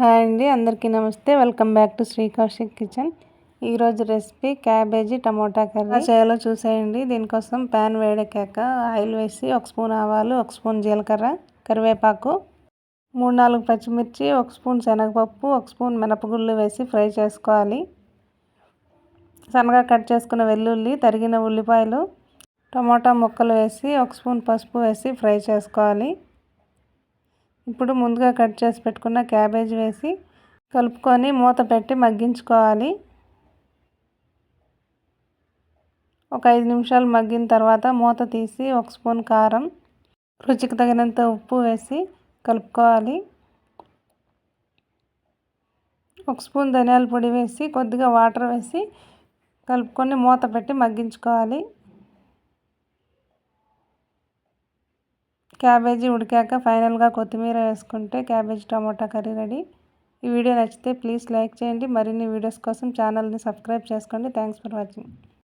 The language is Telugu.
హాయ్ అండి అందరికీ నమస్తే. Welcome back to Sri Kaushik kitchen. ఈరోజు రెసిపీ క్యాబేజీ టమోటా కర్రీ. చేయాలో చూసేయండి. దీనికోసం ప్యాన్ వేడెక్కాక ఆయిల్ వేసి ఒక స్పూన్ ఆవాలు ఒక స్పూన్ జీలకర్ర కరివేపాకు మూడు నాలుగు పచ్చిమిర్చి ఒక స్పూన్ శనగపప్పు ఒక స్పూన్ మినపగుళ్ళు వేసి ఫ్రై చేసుకోవాలి. సన్నగా కట్ చేసుకున్న వెల్లుల్లి తరిగిన ఉల్లిపాయలు టమోటా ముక్కలు వేసి ఒక స్పూన్ పసుపు వేసి ఫ్రై చేసుకోవాలి. ఇప్పుడు ముందుగా కట్ చేసి పెట్టుకున్న క్యాబేజ్ వేసి కలుపుకొని మూత పెట్టి మగ్గించుకోవాలి. ఒక ఐదు నిమిషాలు మగ్గిన తర్వాత మూత తీసి ఒక స్పూన్ కారం రుచికి తగినంత ఉప్పు వేసి కలుపుకోవాలి. ఒక స్పూన్ ధనియాల పొడి వేసి కొద్దిగా వాటర్ వేసి కలుపుకొని మూత పెట్టి మగ్గించుకోవాలి. క్యాబేజీ ఉడికాక ఫైనల్గా కొత్తిమీర వేసుకుంటే క్యాబేజీ టమాటా కర్రీ రెడీ. ఈ వీడియో నచ్చితే ప్లీజ్ లైక్ చేయండి. మరిన్ని వీడియోస్ కోసం ఛానల్ని సబ్స్క్రైబ్ చేసుకోండి. Thanks for watching.